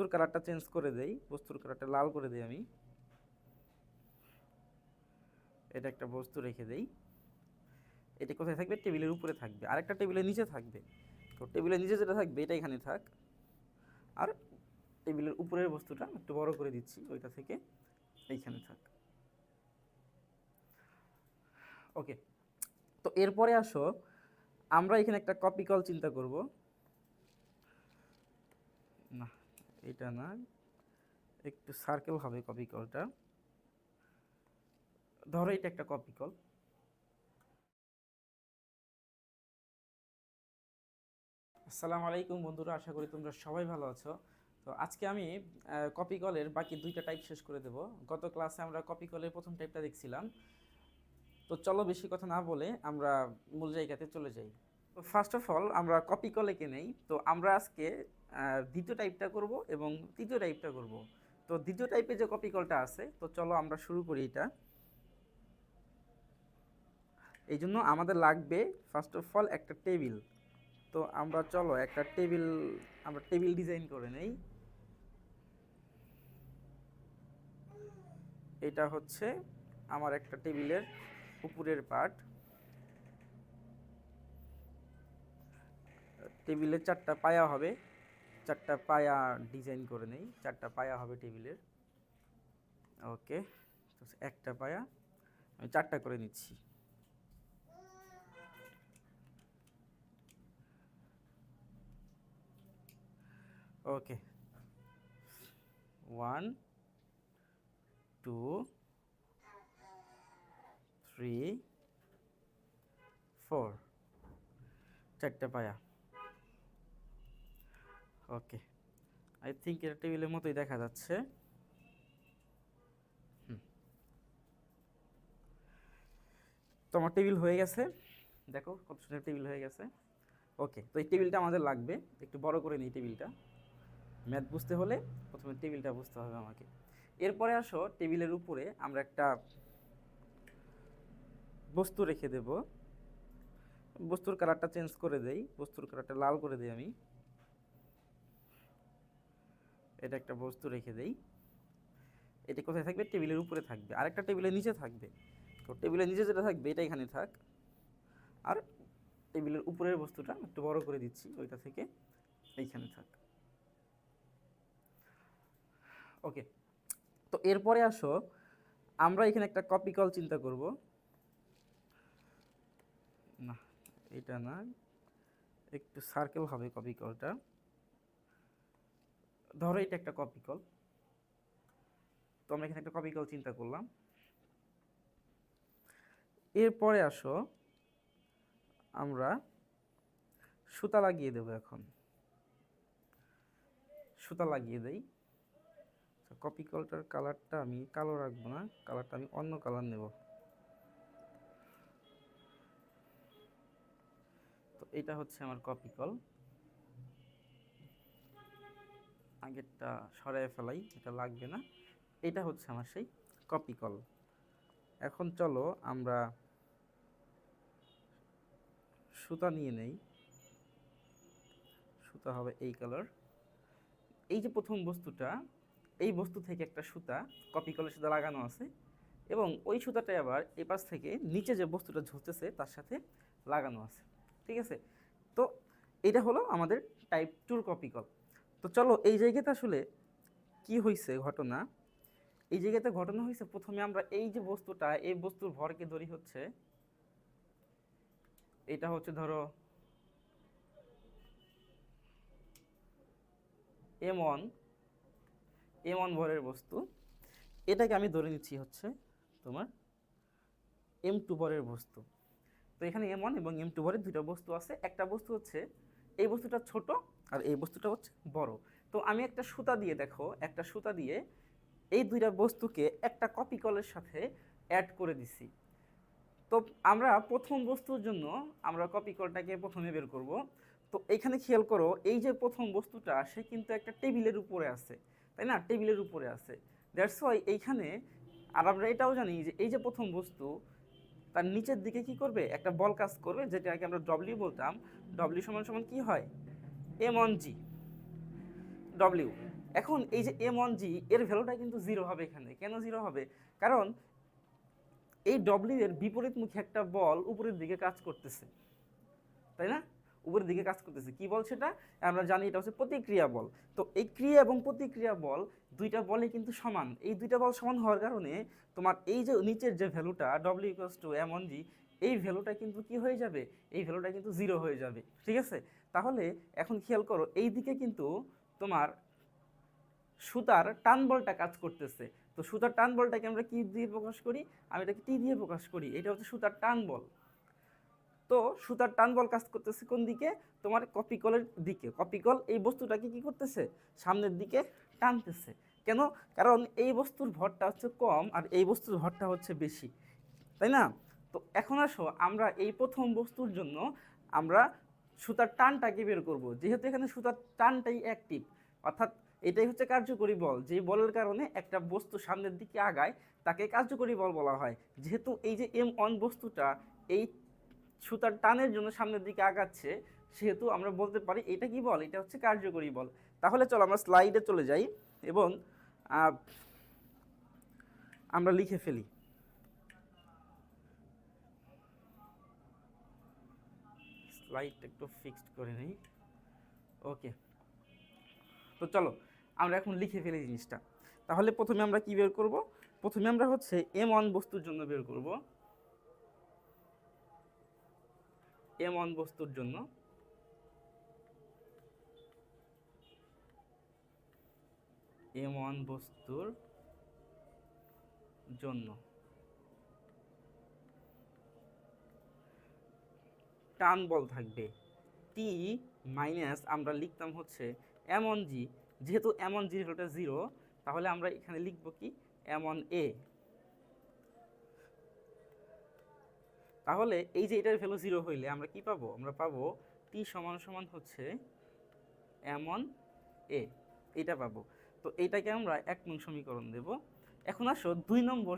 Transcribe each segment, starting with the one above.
বস্তুর কালারটা চেঞ্জ করে দেই, বস্তুর কালারটা লাল করে দিই আমি। এটা একটা বস্তু রেখে দেই। এটা কোথায় থাকবে? টেবিলের উপরে থাকবে। আরেকটা টেবিলের নিচে থাকবে। তো টেবিলের নিচে যেটা থাকবে, এটা এখানে থাক। আর টেবিলের উপরের বস্তুটা একটু বড় করে দিচ্ছি, ওইটা থেকে এইখানে থাক। ওকে, তো এরপরে আসো, আমরা এখানে একটা কপি কল চিন্তা করব। না। এটা না, একটু সার্কেল হবে কপি কলটা ধরো এটা একটা কপি কল আসসালামু আলাইকুম বন্ধুরা, আশা করি তোমরা সবাই ভালো আছো। তো আজকে আমি কপি কলের বাকি দুইটা টাইপ শেষ করে দেব। গত ক্লাসে আমরা কপি কলের প্রথম টাইপটা দেখছিলাম। তো চলো বেশি কথা না বলে আমরা মূল জায়গাতে চলে যাই। তো ফার্স্ট অফ অল আমরা কপি কলেকে নেই। তো আমরা আজকে দ্বিতীয় টাইপটা করব এবং তৃতীয় টাইপটা করব। তো দ্বিতীয় টাইপে যে কপি কলটা আছে, তো চলো আমরা শুরু করি এটা। এই জন্য আমাদের লাগবে ফার্স্ট অফ অল একটা টেবিল তো আমরা চলো একটা টেবিল আমরা টেবিল ডিজাইন করে নেই। এটা হচ্ছে আমার একটা টেবিলের উপরের পার্ট টেবিলের চারটা পায়া হবে। চারটা পায়া ডিজাইন করে নেই, চারটা পায়া হবে টেবিলের। ওকে, তো একটা পায়া, আমি চারটা করে নিচ্ছি। Okay, one, two, three, four, চারটে পায়া। ওকে আই থিঙ্ক এটা টেবিলের মতোই দেখা যাচ্ছে। তো আমার টেবিল হয়ে গেছে। দেখো কত সুন্দর টেবিল হয়ে গেছে। ওকে তো এই টেবিলটা আমাদের লাগবে। একটু বড় করে নিই টেবিলটা ম্যাথ বুঝতে হলে প্রথমে টেবিলটা বুঝতে হবে আমাকে। এরপরে আসো টেবিলের উপরে আমরা একটা বস্তু রেখে দেব। বস্তুর কালারটা চেঞ্জ করে দেই। বস্তুর কালারটা লাল করে দিই আমি। এটা একটা বস্তু রেখে দেই। এটা কোথায় থাকবে? টেবিলের উপরে থাকবে। আরেকটা টেবিলের নিচে থাকবে। তো টেবিলের নিচে যেটা থাকবে, এটা এখানে থাক। আর টেবিলের উপরের বস্তুটা একটু বড় করে দিচ্ছি, ওইটা থেকে এইখানে থাক। ওকে। তো এরপরে আসো, আমরা এখানে একটা কপি কল চিন্তা করব। না, এটা না, একটু সার্কেল হবে কপি কলটা ধরো এটা একটা কপি কল তো আমরা এখানে একটা কপি কল চিন্তা করলাম। এরপরে আসো, আমরা সুতা লাগিয়ে দেবো এখন। সুতা লাগিয়ে দেই। কপি কলটার কালারটা আমি কালো রাখব না কালারটা আমি অন্য কালার নেব। তো এটা হচ্ছে আমার কপি কল আগেরটা সরাই ফেলাই এটা লাগবে না। এটা হচ্ছে আমার সেই কপি কল এখন চলো আমরা সুতা নিয়ে নেই। সুতা হবে এই কালার এই যে প্রথম বস্তুটা, এই বস্তু থেকে একটা সুতা কপি কলের সাথে লাগানো আছে এবং ওই সুতাটাই আবার এই পাশ থেকে নিচে যে বস্তুটা ঝুলতেছে, তার সাথে লাগানো আছে। ঠিক আছে? তো এটা হলো আমাদের টাইপ টুর কপি কল তো চলো এই জায়গাতে আসলে কি হয়েছে ঘটনা? এই জায়গাতে ঘটনা হয়েছে প্রথমে আমরা এই যে বস্তুটা, এই বস্তুর ভরকে ধরি হচ্ছে, এটা হচ্ছে ধরো এম ওয়ান এম ওয়ান ভরের বস্তু। এটাকে আমি ধরে নিচ্ছি হচ্ছে তোমার এম টু ভরের বস্তু। তো এখানে এম ওয়ান এবং এম টু ভরের দুইটা বস্তু আছে। একটা বস্তু হচ্ছে, এই বস্তুটা ছোট আর এই বস্তুটা হচ্ছে বড়। তো আমি একটা সুতা দিয়ে দেখো, একটা সুতা দিয়ে এই দুইটা বস্তুকে একটা কপি কলের সাথে অ্যাড করে দিছি। তো আমরা প্রথম বস্তুর জন্য আমরা কপি কলটাকে প্রথমে বের করব। তো এইখানে খেয়াল করো, এই যে প্রথম বস্তুটা, সে কিন্তু একটা টেবিলের উপরে আছে, তাই না? টেবিলের উপরে আছে। দ্যাটস ওয়াই এইখানে, আর আমরা এটাও জানি যে এই যে প্রথম বস্তু, তার নিচের দিকে কি করবে? একটা বল কাজ করবে, যেটাকে আমরা ডব্লিউ বলতাম। ডব্লিউ সমান সমান কি হয়? এম অন জি ডব্লিউ এখন এই যে এম ওয়ান জি এর ভ্যালুটা কিন্তু জিরো হবে এখানে। কেন জিরো হবে? কারণ এই ডব্লিউ এর বিপরীতমুখী একটা বল উপরের দিকে কাজ করতেছে। তাই না? উপরের দিকে কাজ করতেছে। কি বল সেটা? আমরা জানি এটা হচ্ছে প্রতিক্রিয়া বল। তো এই ক্রিয়া এবং প্রতিক্রিয়া বল দুইটা বলই কিন্তু সমান। এই দুইটা বল সমান হওয়ার কারণে তোমার এই যে নিচের যে ভ্যালুটা W equals to M one G এই ভ্যালুটা কিন্তু কি হয়ে যাবে? এই ভ্যালুটা কিন্তু জিরো হয়ে যাবে। ঠিক আছে? তাহলে এখন খেয়াল করো, এই দিকে কিন্তু তোমার সুতার টান বলটা কাজ করতেছে। তো সুতার টান বলটাকে আমরা কি দিয়ে প্রকাশ করি? আমি এটাকে টি দিয়ে প্রকাশ করি, এটা হচ্ছে সুতার টান বল। তো সুতার টান বল কাজ করতেছে কোন দিকে? তোমার কপিকলের দিকে। কপিকল এই বস্তুটাকে কি করতেছে? সামনের দিকে টানতেছে। কেন? কারণ এই বস্তুর ভরটা হচ্ছে কম আর এই বস্তুর ভরটা হচ্ছে বেশি। তাই না? তো এখন আসো, আমরা এই প্রথম বস্তুর জন্য আমরা সুতার টানটাকে বের করব। যেহেতু এখানে সুতার টানটাই অ্যাক্টিভ অর্থাৎ এটাই হচ্ছে কার্যকরী বল। যে বলের কারণে একটা বস্তু সামনের দিকে আগায়, তাকে কার্যকরী বল বলা হয়। যেহেতু এই যে এম অন বস্তুটা এই সুতার টানের জন্য সামনের দিকে আগাচ্ছে, সেহেতু আমরা বলতে পারি এটা কি বল? এটা হচ্ছে কার্যকরী বল। তাহলে চলো আমরা স্লাইডে চলে যাই এবং আমরা লিখে ফেলি। স্লাইডটা একটু ফিক্সড করে নিই। ওকে। তো চলো, আমরা এখন লিখে ফেলি জিনিসটা। তাহলে প্রথমে আমরা কি বের করব? প্রথমে আমরা হচ্ছে এম ওয়ান বস্তুর জন্য বের করব। এম ওয়ান বস্তুর জন্য। এম ওয়ান বস্তুর জন্য। টান বল থাকবে। টি মাইনাস আমরা লিখতাম হচ্ছে এমন জি যেহেতু এমন জি হলটা জিরো তাহলে আমরা এখানে লিখব কি? এমন এ তাহলে এই যে এটার ভ্যালু জিরো হইলে আমরা কি পাবো? আমরা পাবো টি সমান সমান হচ্ছে এমন এ এটা পাবো। তো এইটাকে আমরা এক নং সমীকরণ দেব। এখন আসো, দুই নম্বর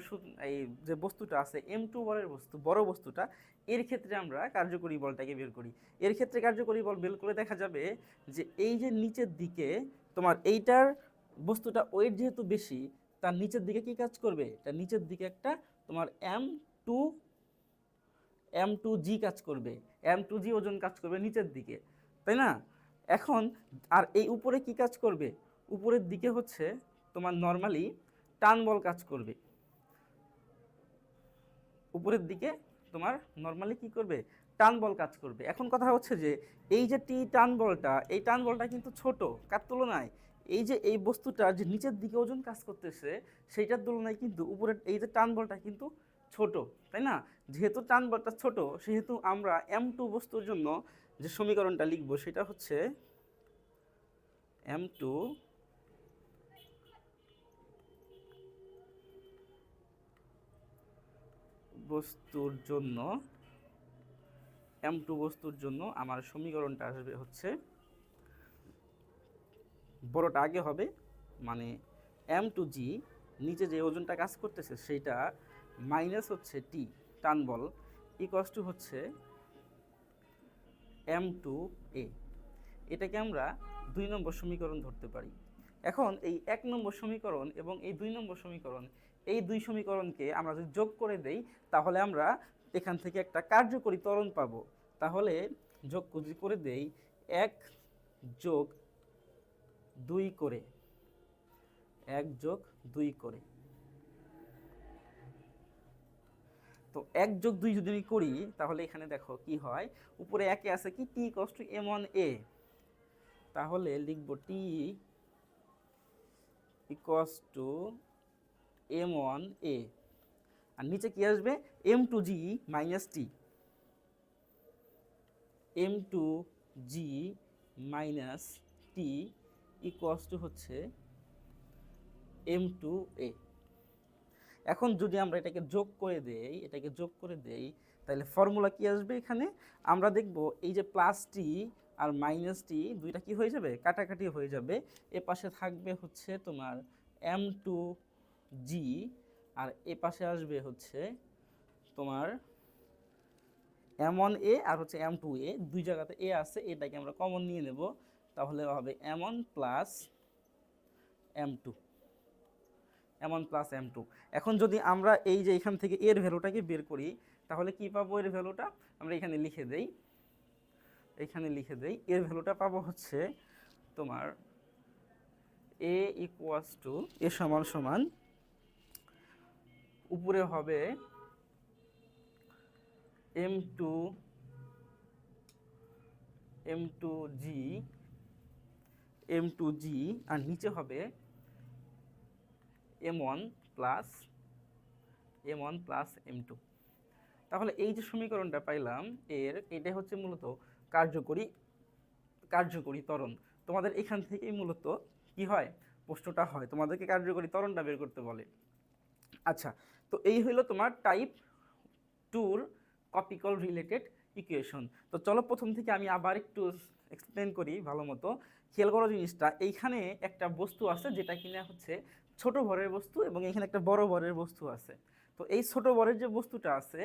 এই যে বস্তুটা আছে এম টু বলের বস্তু, বড় বস্তুটা, এর ক্ষেত্রে আমরা কার্যকরী বলটাকে বের করি। এর ক্ষেত্রে কার্যকরী বল বের করে দেখা যাবে যে এই যে নিচের দিকে তোমার এইটার বস্তুটা ওয়েট যেহেতু বেশি, তার নিচের দিকে কি কাজ করবে? তার নিচের দিকে একটা তোমার M two M two G কাজ করবে। এম টু জি ওজন কাজ করবে নিচের দিকে, তাই না? এখন, আর এই উপরে কি কাজ করবে? উপরের দিকে হচ্ছে তোমার নর্মালি টান বল কাজ করবে। উপরের দিকে তোমার নর্মালি কি করবে? টান বল কাজ করবে। এখন কথা হচ্ছে যে, এই যে টি টান বলটা এই টান বলটা কিন্তু ছোট, কার তুলনায়? এই যে এই বস্তুটা যে নিচের দিকে ওজন কাজ করতেছে, সেইটার তুলনায় কিন্তু উপরের এই যে টান বলটা কিন্তু ছোট, তাই না? যেহেতু টান বলটা ছোট, সেহেতু আমরা এম টু বস্তুর জন্য যে সমীকরণটা লিখব, সেটা হচ্ছে এম টু বস্তুর জন্য এম টু বস্তুর জন্য আমার সমীকরণটা আসবে হচ্ছে, বড়টা আগে হবে মানে এম টু জি নিচে যে ওজনটা কাজ করতেছে সেইটা মাইনাস হচ্ছে টি টান বল ইকস টু হচ্ছে এম টু এ এটাকে আমরা দুই নম্বর সমীকরণ ধরতে পারি। এখন এই এক নম্বর সমীকরণ এবং এই দুই নম্বর সমীকরণ এই দুই সমীকরণকে আমরা যদি যোগ করে দেই, তাহলে আমরা এখান থেকে একটা কার্যকরী ত্বরণ পাবো। তাহলে যোগ করে দেই, এক যোগ দুই করে। এক যোগ দুই করে। তো এক যোগ দুই যদি আমি করি, তাহলে এখানে দেখো কি হয়? উপরে একে আছে কি? টি কষ্ট এম অন এ তাহলে লিখব T equals to m one a আর নিচে কি আসবে? M two g minus T m two g minus T equals to হচ্ছে এম টু এ এখন যদি আমরা এটাকে যোগ করে দেই, এটাকে যোগ করে দেই, তাহলে ফর্মুলা কি আসবে এখানে? আমরা দেখব এই যে প্লাস টি আর মাইনাস টি দুইটা কি হয়ে যাবে? কাটাকাটি হয়ে যাবে। এ পাশে থাকবে হচ্ছে তোমার এম টু জি আর এ পাশে আসবে হচ্ছে তোমার এম ওয়ান এ আর হচ্ছে এম টু এ দুই জায়গাতে এ আছে, এটাকে আমরা কমন নিয়ে নেব। তাহলে হবে m one plus m two m one plus m two এখন যদি আমরা এই যে এখান থেকে এর ভ্যালুটাকে বের করি, তাহলে কি পাবো এর ভ্যালুটা? আমরা এখানে লিখে দেই। এখানে লিখে দেই। এর ভ্যালুটা পাবো হচ্ছে তোমার এ ইকুয়াস টু এ সমান সমান উপরে হবে m two m two g m two g আর নিচে হবে m one plus m one plus m two তাহলে এই যে সমীকরণটা পাইলাম, এর এটা হচ্ছে মূলত কার্যকরী কার্যকরী ত্বরণ। তোমাদের এখান থেকেই মূলত কি হয়? প্রশ্নটা হয়। তোমাদেরকে কার্যকরী ত্বরণটা বের করতে বলে। আচ্ছা তো এই হলো তোমার টাইপ টুর কপিকল রিলেটেড ইকুয়েশন তো চলো প্রথম থেকে আমি আবার একটু এক্সপ্লেন করি ভালো মতো। খেয়াল করো জিনিসটা, এইখানে একটা বস্তু আছে যেটা কিনা হচ্ছে ছোট ভরের বস্তু এবং এখানে একটা বড় ভরের বস্তু আছে। তো এই ছোট ভরের যে বস্তুটা আছে,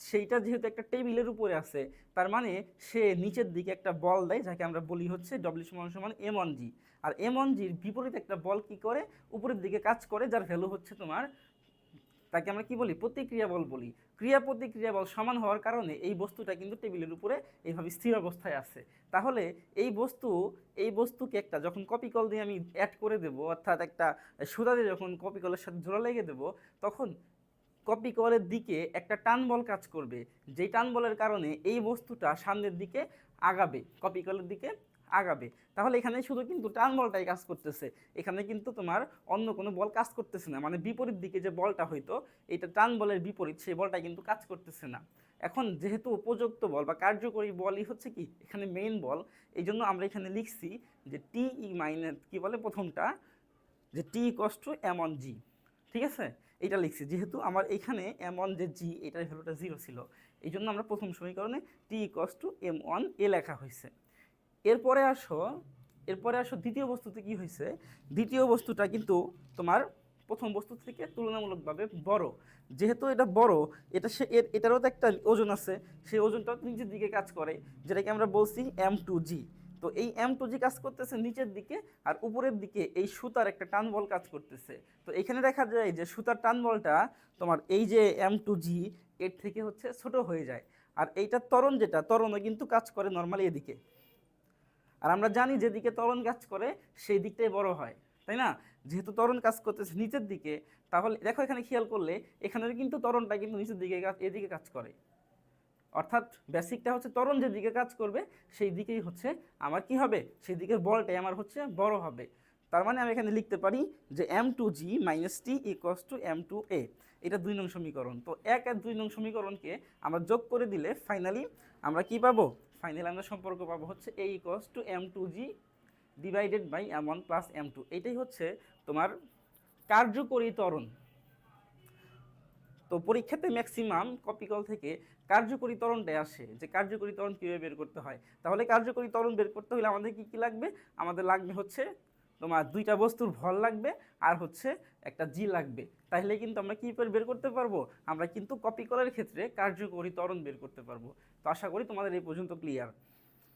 সেইটা যেহেতু একটা টেবিলের উপরে আছে, তার মানে সে নিচের দিকে একটা বল দেয়, যাকে আমরা বলি হচ্ছে ডব্লিউ সমান সমান এম ওয়ান জি আর এম ওয়ান জির বিপরীত একটা বল কি করে? উপরের দিকে কাজ করে, যার ভ্যালু হচ্ছে তোমার তাকে আমরা কি বলি? প্রতিক্রিয়া বল বলি। ক্রিয়া প্রতিক্রিয়া বল সমান হওয়ার কারণে এই বস্তুটা কিন্তু টেবিলের উপরে এইভাবে স্থির অবস্থায় আছে। তাহলে এই বস্তু, এই বস্তুকে একটা যখন কপি কল দিয়ে আমি অ্যাড করে দেবো, অর্থাৎ একটা সুতা দিয়ে যখন কপি কলের সাথে জোড়া লেগে দেবো, তখন কপি কলের দিকে একটা টান বল কাজ করবে। যেই টান বলের কারণে এই বস্তুটা সামনের দিকে আগাবে কপি কলের দিকে আগাবে। তাহলে এখানে শুধু কিন্তু টান বলটাই কাজ করতেছে। এখানে কিন্তু তোমার অন্য কোনো বল কাজ করতেছে না। মানে বিপরীত দিকে যে বলটা হইতো, এটা টান বলের বিপরীত সেই বলটা কিন্তু কাজ করতেছে না। এখন যেহেতু উপযুক্ত বল বা কার্যকরী বলই হচ্ছে কি, এখানে মেইন বল এই জন্য আমরা এখানে লিখছি যে টি ই মাইনাস কী বলে প্রথমটা? যে T equals to m one g ঠিক আছে? এটা লিখছি। যেহেতু আমার এখানে এম ওয়ান যে জি এটার ভ্যালুটা জিরো ছিল। এই জন্য আমরা প্রথম সমীকরণে T equals to m one a লেখা হয়েছে এরপরে আসো এরপরে আসো দ্বিতীয় বস্তুতে কি হয়েছে দ্বিতীয় বস্তুটা কিন্তু তোমার প্রথম বস্তু থেকে তুলনামূলকভাবে বড়। যেহেতু এটা বড়, এটা সে, এর, এটারও তো একটা ওজন আছে। সেই ওজনটাও নিচের দিকে কাজ করে, যেটাকে আমরা বলছি এম টু জি তো এই এম টু জি কাজ করতেছে নিচের দিকে আর উপরের দিকে এই সুতার একটা টান বল কাজ করতেছে। তো এখানে দেখা যায় যে সুতার টান বলটা তোমার এই যে এম টু জি এর থেকে হচ্ছে ছোট হয়ে যায়। আর এইটা তরণ যেটা, ত্বরণও কিন্তু কাজ করে নর্মালি এদিকে। আর আমরা জানি যেদিকে তরণ কাজ করে, সেই দিকটাই বড় হয়, তাই না? যেহেতু তরণ কাজ করতেছে নিচের দিকে, তাহলে দেখো এখানে খেয়াল করলে, এখানের কিন্তু তরণটা কিন্তু নিচের দিকে এদিকে কাজ করে। অর্থাৎ বেসিকটা হচ্ছে তরণ যেদিকে কাজ করবে, সেই দিকেই হচ্ছে আমার কি হবে? সেই দিকের বলটাই আমার হচ্ছে বড় হবে। তার মানে আমি এখানে লিখতে পারি যে m two g minus T equals to m two a এটা দুই নং সমীকরণ। তো এক আর দুই নং সমীকরণকে আমরা যোগ করে দিলে ফাইনালি আমরা কি পাবো? ফাইনালি আমরা সম্পর্ক পাবো হচ্ছে a equals to m two g divided by m one plus m two এটাই হচ্ছে তোমার কার্যকরী ত্বরণ। তো পরীক্ষাতে ম্যাক্সিমাম কপিকল থেকে কার্যকরী ত্বরণটাই আসে। যে কার্যকরী ত্বরণ কীভাবে বের করতে হয়? তাহলে কার্যকরী তরণ বের করতে হলে আমাদের কী কী লাগবে? আমাদের লাগবে হচ্ছে তোমার দুইটা বস্তুর ভর লাগবে আর হচ্ছে একটা জি লাগবে। তাহলে কিন্তু আমরা কী করে বের করতে পারব? আমরা কিন্তু কপি কপিকলের ক্ষেত্রে কার্যকরী ত্বরণ বের করতে পারব। তো আশা করি তোমাদের এই পর্যন্ত ক্লিয়ার